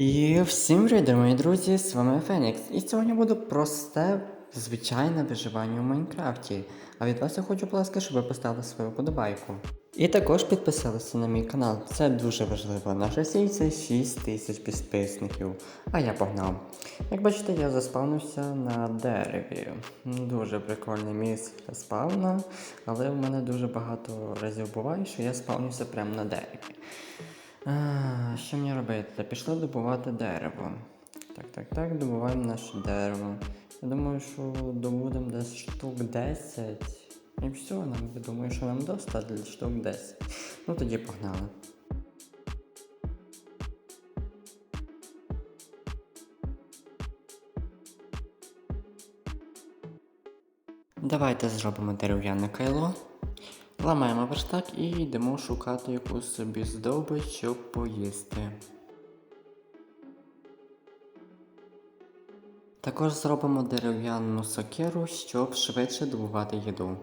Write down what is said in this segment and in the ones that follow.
І всім привіт, мої друзі, з вами Фенікс. І сьогодні буде просте, звичайне виживання у Майнкрафті. А від вас я хочу, будь ласка, щоб ви поставили свою подобайку. І також підписалися на мій канал. Це дуже важливо. Наша ціль це 6 тисяч підписників. А я погнав. Як бачите, я заспавнився на дереві. Дуже прикольне місце для спавна, але в мене дуже багато разів буває, що я спавнюся прямо на дереві. А, що мені робити? Пішли добувати дерево. Так, так, так, добуваємо наше дерево. Я думаю, що добудемо десь штук 10. І все, нам я думаю, що нам достатньо штук 10. Ну тоді погнали. Давайте зробимо дерев'яне кайло. Ламаємо верстак і йдемо шукати якусь собі здобич, щоб поїсти. Також зробимо дерев'яну сокеру, щоб швидше добувати їду.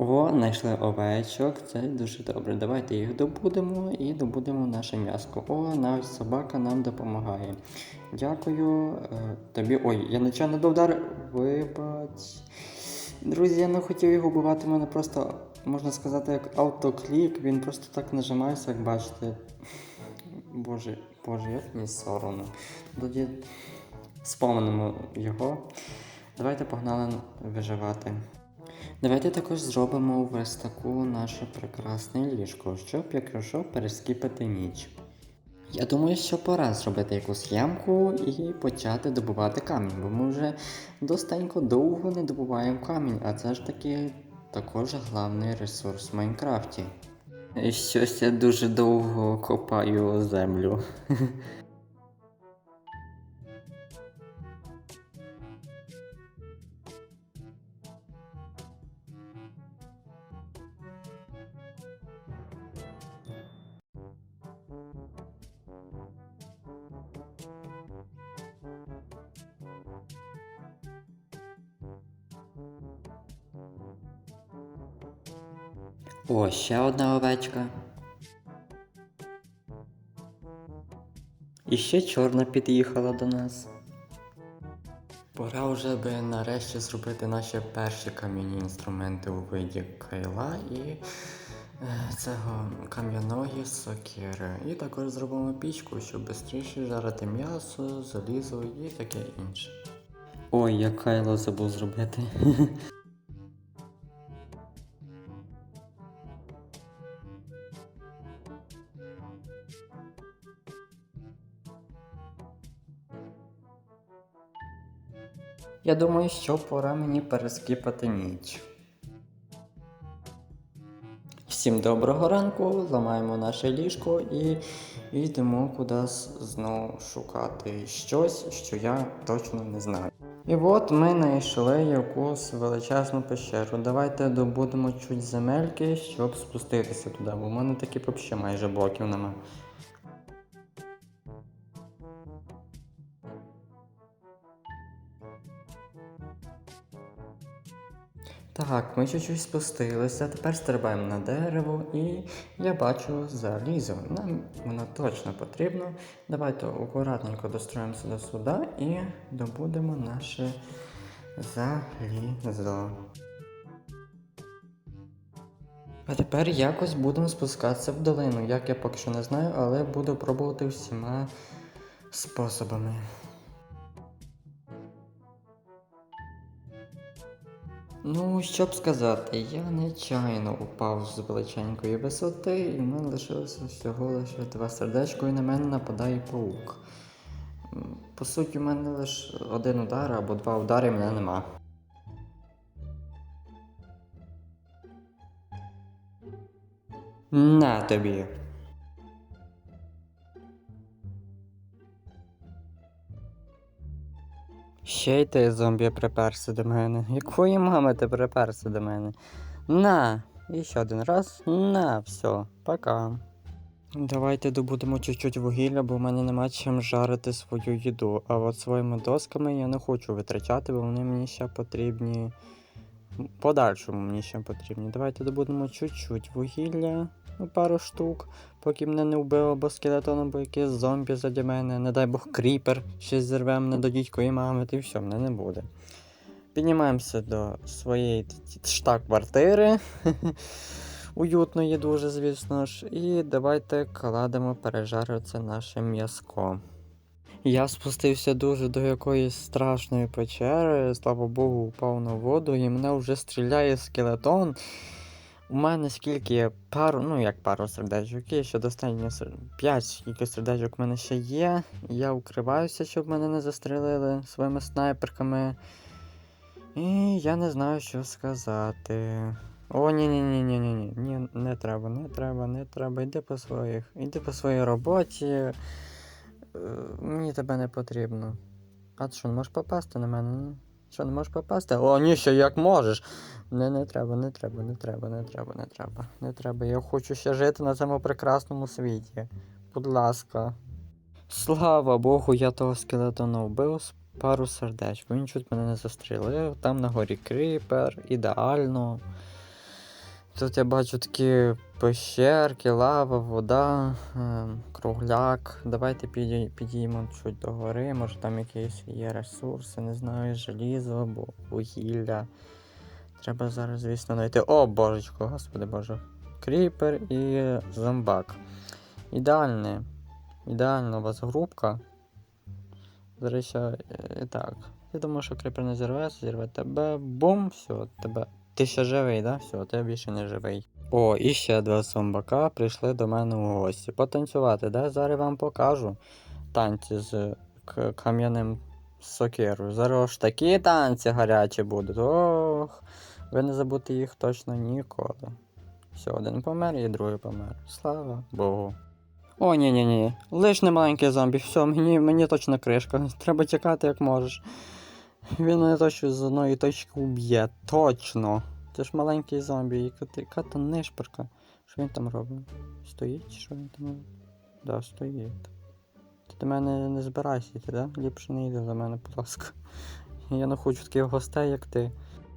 О, знайшли овечок, це дуже добре. Давайте їх добудемо і добудемо наше м'яско. О, навіть собака нам допомагає. Дякую е, тобі. Ой, я нечайно довдар. Вибач. Друзі, я не хотів його вбивати, в мене просто, можна сказати, як автоклік, він просто так нажимається, як бачите. Боже, боже, як мені соромно. Тоді спомнимо його. Давайте погнали виживати. Давайте також зробимо в верстаку наше прекрасне ліжко, щоб, якщо перескіпати ніч. Я думаю, що пора зробити якусь ямку і почати добувати камінь, бо ми вже достатньо довго не добуваємо камінь, а це ж таки також головний ресурс в Майнкрафті. Щось я дуже довго копаю землю. О, ще одна овечка. І ще чорна під'їхала до нас. Пора вже би нарешті зробити наші перші кам'яні інструменти у виді кайла і е, цього кам'яної сокири. І також зробимо пічку, щоб швидше жарити м'ясо, залізо і таке інше. Ой, я кайло забув зробити. Я думаю, що пора мені перескіпати ніч. Всім доброго ранку, ламаємо наше ліжко і йдемо кудись знову шукати щось, що я точно не знаю. І от ми знайшли якусь величезну пещеру. Давайте добудемо чуть земельки, щоб спуститися туди, бо в мене такі взагалі майже блоків нема. Так, ми чуть-чуть спустилися, тепер стрибаємо на дерево і я бачу залізо. Нам воно точно потрібно. Давайте акуратненько достроїмося до сюди і добудемо наше залізо. А тепер якось будемо спускатися в долину. Як я поки що не знаю, але буду пробувати всіма способами. Ну, що б сказати, я нечайно упав з величенької висоти, і в мене лишилося всього лише два сердечко, і на мене нападає паук. По суті, у мене лише один удар або два удари, мене нема. На тобі. Ще й ти зомбі приперся до мене. Якої мами ти приперся до мене? На! І ще один раз. На, все, пока. Давайте добудемо чуть-чуть вугілля, бо в мене нема чим жарити свою їду. А от своїми досками я не хочу витрачати, бо вони мені ще потрібні. Подальшому мені ще потрібні. Давайте добудемо чуть-чуть вугілля, пару штук, поки мене не вбило, або скелетон, або якийсь зомбі заді мене, не дай Бог кріпер, щось зірве мене до дідької мами, і все, мене не буде. Піднімаємося до своєї штаб-квартири. Уютної дуже, звісно ж. І давайте кладемо пережарю це наше м'язко. Я спустився дуже до якоїсь страшної печери, слава Богу, упав на воду, і мене вже стріляє скелетон. У мене скільки є пару, ну як пару сердечок, є ще достатньо сер- п'ять скільки сердечок в мене ще є. Я укриваюся, щоб мене не застрелили своїми снайперками. І я не знаю, що сказати. О, ні, ні, не треба, не треба, не треба. Йди по своїх. Йди по своїй роботі. Е, Мені тебе не потрібно. А ти що, можеш попасти на мене? Що, не можеш попасти? О, ні, ще як можеш. Не, не треба, не треба, не треба, не треба, не треба. Не треба. Я хочу ще жити на цьому прекрасному світі. Будь ласка. Слава Богу, я того скелетона вбив з пару сердечок. Він чуть мене не застрілив. Там на горі кріпер, ідеально. Тут я бачу такі пещерки, лава, вода, ем, кругляк. Давайте підій- підіймо чуть до гори, може там якісь є ресурси, не знаю, желізо або вугілля. Треба зараз, звісно, знайти. О, божечко, господи боже. Кріпер і зомбак. Ідеальне. Ідеальна у вас групка. Зараз ще е, так. Я думаю, що кріпер не зірветься, зірве тебе. Бум, все, тебе. Ти ще живий, да? Все, ти більше не живий. О, і ще два зомбака прийшли до мене у гості. Потанцювати, да? Зараз вам покажу танці з кам'яним сокирою. Зараз ж такі танці гарячі будуть. Ох, ви не забудете їх точно ніколи. Все, один помер і другий помер. Слава Богу. О, ні, ні, ні. Лиш не маленький зомбі, все, мені, мені точно кришка. Треба тікати як можеш. Він мене точно з одної точки уб'є. Точно. Це ж маленький зомбі, яка, яка то нишпорка. Що він там робить? Стоїть що він там робить? Да, стоїть. Ти до мене не збирайся йти, да? Ліпше не йди до мене, будь ласка. Я не хочу таких гостей, як ти.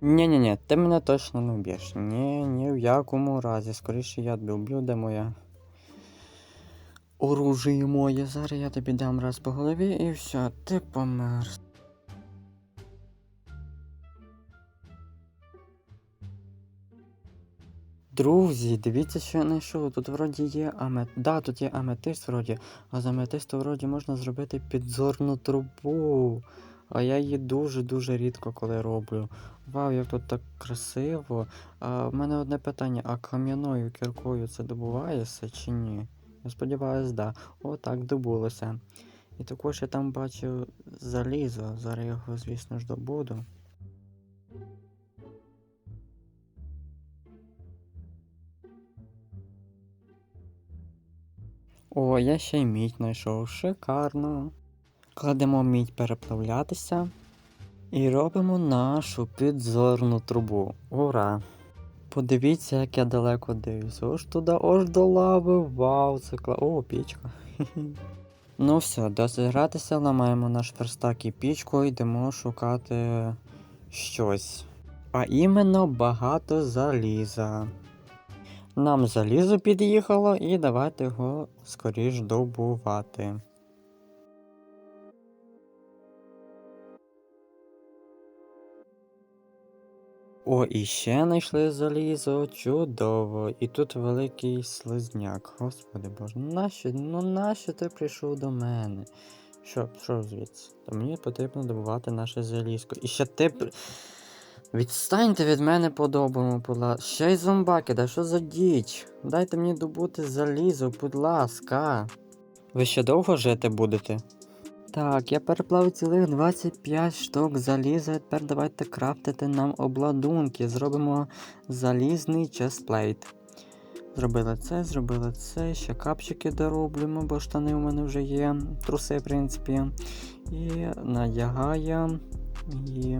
Ні-ні-ні, ти мене точно не вб'єш. Ні, ні в якому разі. Скоріше я тебе вб'ю, де моя. Оружие моє. Зараз я тобі дам раз по голові і все, ти помер. Друзі, дивіться, що я знайшов. Тут вроді є амет. Да, тут є аметист вроді, а з аметисту вроді можна зробити підзорну трубу. А я її дуже-дуже рідко коли роблю. Вау, як тут так красиво. А, в мене одне питання: а кам'яною кіркою це добувається чи ні? Я сподіваюся, да. О, так, добулося. І також я там бачу залізо. Зараз його, звісно ж, добуду. О, я ще й мідь знайшов. Шикарно. Кладемо мідь переплавлятися. І робимо нашу підзорну трубу. Ура! Подивіться, як я далеко дивлюся. Ось туди, аж до лави. Вау, це кла. О, пічка. ну все, досить гратися, ламаємо наш верстак і пічку, йдемо шукати щось. А іменно багато заліза. Нам залізо під'їхало, і давайте його скоріш добувати. О, і ще знайшли залізо, чудово. І тут великий слизняк. Господи боже, нащо, ну нащо ти прийшов до мене? Що, що звідси? Та мені потрібно добувати наше залізко. І ще ти. Відстаньте від мене по-доброму, будь ласка. Ще й зомбаки, да що за діч? Дайте мені добути залізо, будь ласка. Ви ще довго жити будете? Так, я переплавив цілих 25 штук заліза. Тепер давайте крафтити нам обладунки. Зробимо залізний честплейт. Зробили це, зробили це, ще капчики дороблюємо, бо штани у мене вже є, труси, в принципі. І надягаємо. І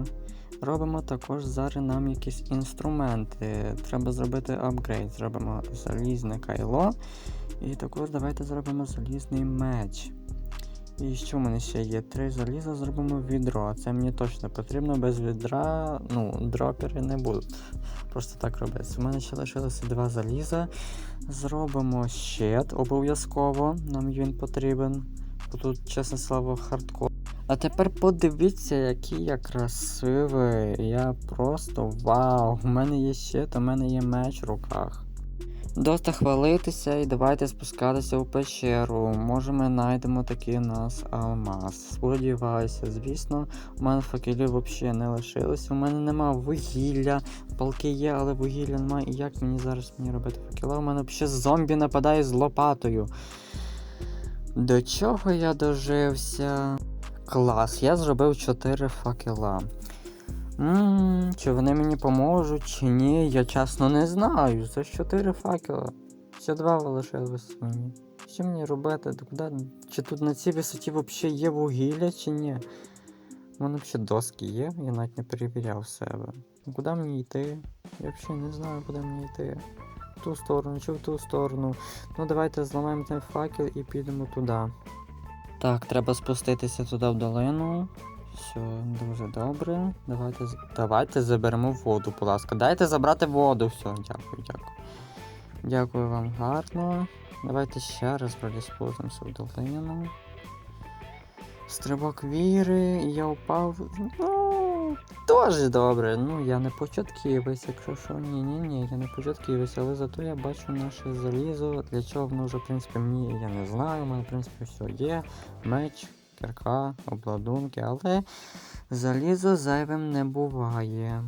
робимо також зараз нам якісь інструменти. Треба зробити апгрейд. Зробимо залізне кайло І також давайте зробимо залізний меч. І що в мене ще є? Три заліза зробимо відро. Це мені точно потрібно. Без відра, ну, дропери не будуть. Просто так робиться. У мене ще лишилося два заліза. Зробимо щит обов'язково. Нам він потрібен. Тут, чесне слово, хардкор. А тепер подивіться, який я красивий. Я просто вау! У мене є щит, у мене є меч в руках. Доста хвалитися і давайте спускатися у пещеру. Може ми знайдемо такий нас алмаз. Сподіваюся, звісно, у мене факелів взагалі не лишилося. У мене нема вугілля. Палки є, але вугілля немає. І як мені зараз мені робити факела? У мене взагалі зомбі нападає з лопатою. До чого я дожився? Клас, я зробив 4 факела. Ммм, чи вони мені поможуть, чи ні, я чесно не знаю. Це ж 4 факела. Ще два лишилось мені. Що мені робити? Та Куди? Чи тут на цій висоті взагалі є вугілля, чи ні? У мене взагалі доски є, я навіть не перевіряв себе. Куди мені йти? Я взагалі не знаю, куди мені йти. В ту сторону чи в ту сторону. Ну давайте зламаємо цей факел і підемо туди. Так, треба спуститися туди в долину. Все, дуже добре. Давайте, давайте заберемо воду, будь ласка. Дайте забрати воду. Все, дякую, дякую. Дякую вам гарно. Давайте ще раз спустимося в долину. Стрибок віри, я впав. Ну, теж добре. Ну, я не початківець, якщо що. Ні, ні, ні, я не початківець, але зато я бачу наше залізо. Для чого воно вже, в принципі, мені я не знаю. У мене, в принципі, все є. Меч, кірка, обладунки, але залізо зайвим не буває.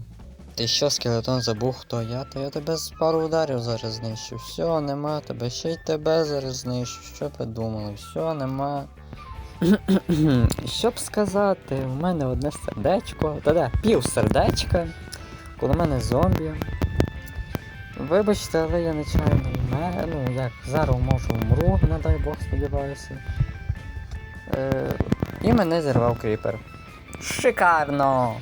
Ти що, скелетон забув, хто я? То я тебе з пару ударів зараз знищу. Все, нема тебе, ще й тебе зараз знищу. Що ви думали? Все, нема. Що б сказати, у мене одне сердечко, та-да, пів сердечка, коло мене зомбі. Вибачте, але я нечайно вмер, ну як, зараз можу вмру, не дай Бог сподіваюся. Е, і мене зірвав кріпер. Шикарно!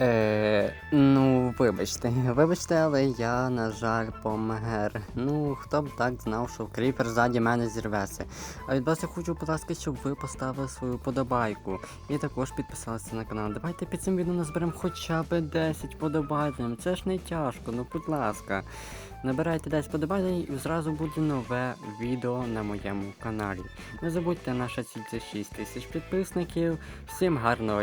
Е, ну, вибачте, вибачте, але я, на жаль, помер. Ну, хто б так знав, що кріпер ззаді мене зірветься. А від вас я хочу, будь ласка, щоб ви поставили свою подобайку. І також підписалися на канал. Давайте під цим відео назберемо хоча б 10 подобайків. Це ж не тяжко, ну будь ласка. Набирайте 10 подобайок і зразу буде нове відео на моєму каналі. Не забудьте, наша ціль це 6 тисяч підписників. Всім гарного дня!